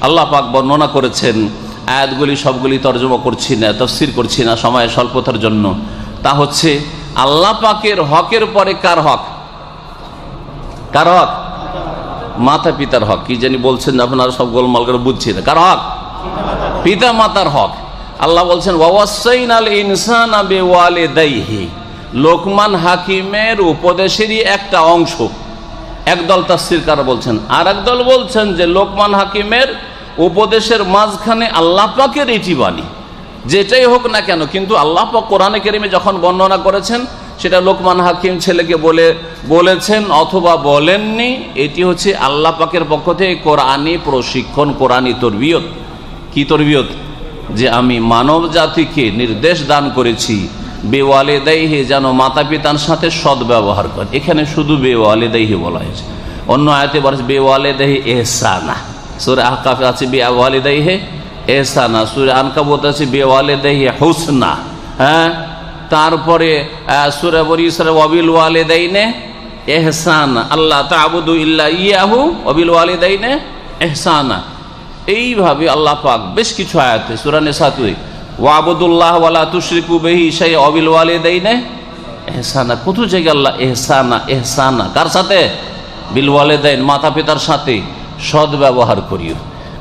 আল্লাহ পাক বর্ণনা করেছেন, আয়াতগুলি সবগুলি তর্জমা করছি না, তফসির করছি না, সময় স্বল্পতার জন্য। তা হচ্ছে, আল্লাহ পাকের হকের পরে কার হক? কার হক? মাতা পিতার হক। কি জানি বলছেন আপনারা সব গোলমাল করে বুঝছি না। কার হক? পিতা মাতার হক। আল্লাহ বলছেন ওয়াসাইন আল ইনসান লোকমান হাকিমের উপদেশেরই একটা অংশ। একদল তাফসিরকার বলছেন? আর একদল বলছেন যে লোকমান হাকিমের উপদেশের মাঝখানে আল্লাহ পাকের এটি বাণী যেটাই হোক না কেন, কিন্তু আল্লাহ পাক কোরআনে কেরিমে যখন বর্ণনা করেছেন, সেটা লোকমান হাকিম ছেলেকে বলে, বলেছেন অথবা বলেননি, এটি হচ্ছে আল্লাহ পাকের পক্ষ থেকে কোরআনী প্রশিক্ষণ কোরআনী তরবিয়ত। কি তরবিয়ত? যে আমি মানব জাতিকে নির্দেশ দান করেছি বেওয়ালেদাইহে যেন মাতা পিতার সাথে সদ্ব্যবহার করে। এখানে শুধু বেওয়ালেদাইহে বলা হয়েছে। অন্য আয়তে বলা হয়েছে বেওয়ালেদাহি এহসানা। সুরে আহকাফে আছে বেওয়ালেদাইহে এহসানা। সুরে আনকাবত আছে বেওয়ালেদাহি হুসনা। হ্যাঁ? তারপরে সুরে বরিসরে অবিল ওয়ালেদাইনে এহসান। আল্লাহ তাবুদু ইল্লা ইয়াহু অবিল ওয়ালেদাইনে এহসানা। এইভাবে আল্লাহ পাক বেশ কিছু আয়াতে সুরানে সাতুই ওয়াবুদুল্লাহ ওয়ালা সেই অবিল ওয়ালিদাইনে এহসানা। কত জায়গায় আল্লাহ এহসানা এহসানা? কার সাথে? বিল ওয়ালিদাইন মাতা পিতার সাথে। সদ ব্যবহার করিও।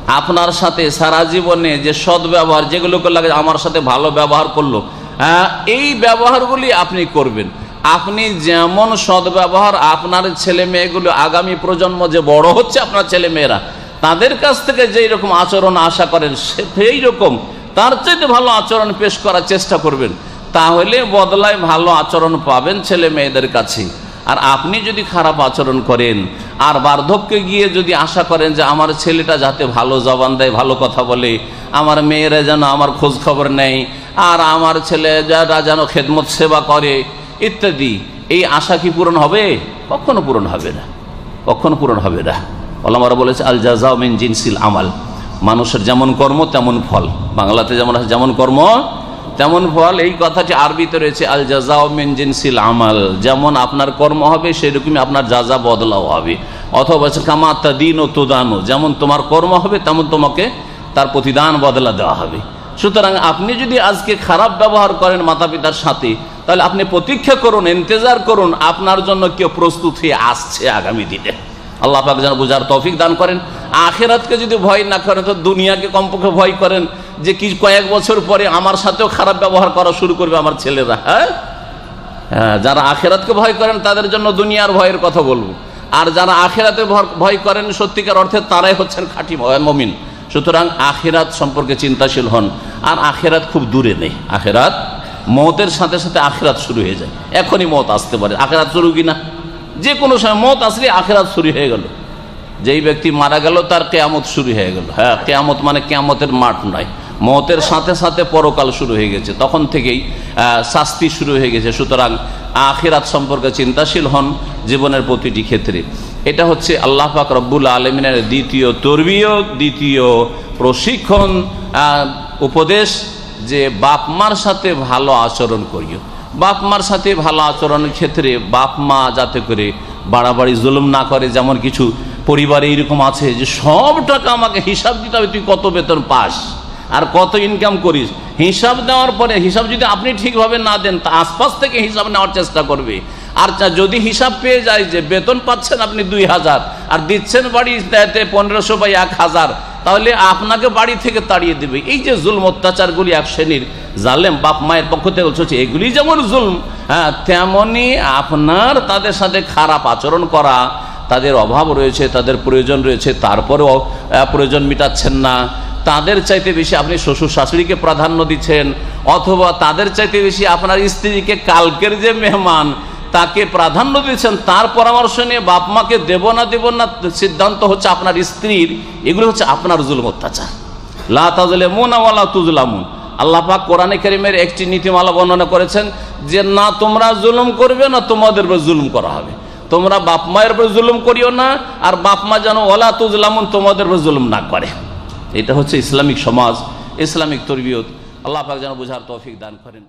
আপনার সাথে সারা জীবনে যে সদ ব্যবহার যেগুলোকে লাগে আমার সাথে ভালো ব্যবহার করল হ্যাঁ, এই ব্যবহারগুলি আপনি করবেন। আপনি যেমন সদ্ব্যবহার আপনার ছেলে মেয়েগুলো আগামী প্রজন্ম যে বড় হচ্ছে আপনার ছেলে মেয়েরা তাদের কাছ থেকে যেই রকম আচরণ আশা করেন সেই রকম তার চাইতে ভালো আচরণ পেশ করার চেষ্টা করবেন। তাহলে বদলায় ভালো আচরণ পাবেন ছেলে মেয়েদের কাছে। আর আপনি যদি খারাপ আচরণ করেন, আর বার্ধক্যে গিয়ে যদি আশা করেন যে আমার ছেলেটা যাতে ভালো জবান দেয়, ভালো কথা বলে, আমার মেয়েরা যেন আমার খোঁজ খবর নেয়, আর আমার ছেলে যারা যেন খেদমত সেবা করে, ইত্যাদি, এই আশা কি পূরণ হবে? কখনো পূরণ হবে না। কখনো পূরণ হবে না। ওলামারা বলেছে আল জাজাউমিন জিনসিল আমাল। মানুষের যেমন কর্ম, তেমন ফল। বাংলাতে যেমন আছে যেমন কর্ম, তেমন ফল। এই কথাটি আরবিতে রয়েছে আল জাজাও মিন জিনসিল আমাল। যেমন আপনার কর্ম হবে, সেরকমই আপনার যা যা বদলাও হবে। অথবা হচ্ছে কামা দিন ও তোদানো। যেমন তোমার কর্ম হবে, তেমন তোমাকে তার প্রতিদান বদলা দেওয়া হবে। সুতরাং আপনি যদি আজকে খারাপ ব্যবহার করেন মাতা পিতার সাথে, তাহলে আপনি প্রতীক্ষা করুন, ইন্তজার করুন, আপনার জন্য কেউ প্রস্তুত হয়ে আসছে আগামী দিনে। আল্লাহ পাক যেন বোঝার তৌফিক দান করেন। আখেরাতকে যদি ভয় না করেন তো দুনিয়াকে কমপক্ষে ভয় করেন যে কি কয়েক বছর পরে আমার সাথেও খারাপ ব্যবহার করা শুরু করবে আমার ছেলেরা হ্যাঁ? হ্যাঁ, যারা আখেরাতকে ভয় করেন তাদের জন্য দুনিয়ার ভয়ের কথা বলব। আর যারা আখেরাতে ভয় করেন সত্যিকার অর্থে তারাই হচ্ছেন খাঁটি ভয় মমিন। সুতরাং আখেরাত সম্পর্কে চিন্তাশীল হন। আর আখেরাত খুব দূরে নেই। আখেরাত মতের সাথে সাথে আখেরাত শুরু হয়ে যায়। এখনই মত আসতে পারে। আখেরাত শুরু কিনা? যে কোনো সময় মত আসলে আখেরাত শুরু হয়ে গেল। যেই ব্যক্তি মারা গেল, তার কেয়ামত শুরু হয়ে গেল। হ্যাঁ কেয়ামত মানে কেয়ামতের মাঠ নয়। মতের সাথে সাথে পরকাল শুরু হয়ে গেছে। তখন থেকেই শাস্তি শুরু হয়ে গেছে। সুতরাং আখিরাত সম্পর্কে চিন্তাশীল হন জীবনের প্রতিটি ক্ষেত্রে। এটা হচ্ছে আল্লাহ পাক রব্বুল আলমিনের দ্বিতীয় তরবিয় দ্বিতীয় প্রশিক্ষণ উপদেশ যে বাপ মার সাথে ভালো আচরণ করিও। বাপ মার সাথে ভালো আচরণের ক্ষেত্রে বাপ মা যাতে করে বাড়াবাড়ি জুলুম না করে, যেমন কিছু পরিবারে এরকম আছে যে সব টাকা আমাকে হিসাব দিতে হবে, তুই কত বেতন পাস আর কত ইনকাম করিস। হিসাব দেওয়ার পরে, হিসাব যদি আপনি ঠিকভাবে না দেন, তা আশপাশ থেকে হিসাব নেওয়ার চেষ্টা করবে। আর যদি হিসাব পেয়ে যায় যে বেতন পাচ্ছেন আপনি দুই হাজার, আর দিচ্ছেন বাড়িতে পনেরোশো বা এক হাজার তাহলে আপনাকে বাড়ি থেকে তাড়িয়ে দেবে। এই যে জুলম, অত্যাচারগুলি এক শ্রেণির জালেম, বাপ মায়ের পক্ষ থেকে চলছে এগুলি যেমন জুলম হ্যাঁ তেমনই আপনার তাদের সাথে খারাপ আচরণ করা, তাদের অভাব রয়েছে, তাদের প্রয়োজন রয়েছে, তারপরেও প্রয়োজন মিটাচ্ছেন না। তাদের চাইতে বেশি আপনি শ্বশুর শাশুড়িকে প্রাধান্য দিচ্ছেন, অথবা তাদের চাইতে বেশি আপনার স্ত্রীকে কালকের যে মেহমান তাকে প্রাধান্য দিয়েছেন, তার পরামর্শ নিয়ে বাপ মাকে দেব না দেব না সিদ্ধান্ত হচ্ছে আপনার স্ত্রীর। এগুলো হচ্ছে আপনার জুলুম অত্যাচার। লা তাজলে মুনাওয়ালা তুজলামুন আল্লাহ পাক কোরআনে কারিমের একটি নীতিমালা বর্ণনা করেছেন যে, না তোমরা জুলুম করবে না, তোমাদের উপর জুলুম করা হবে। তোমরা বাপ মায়ের উপর জুলুম করিও না, আর বাপ মা যেন ওলা তুজলামুন তোমাদের উপর জুলুম না করে। এটা হচ্ছে ইসলামিক সমাজ, ইসলামিক তরবিয়ত। আল্লাহ পাক যেন বোঝার তৌফিক দান করেন।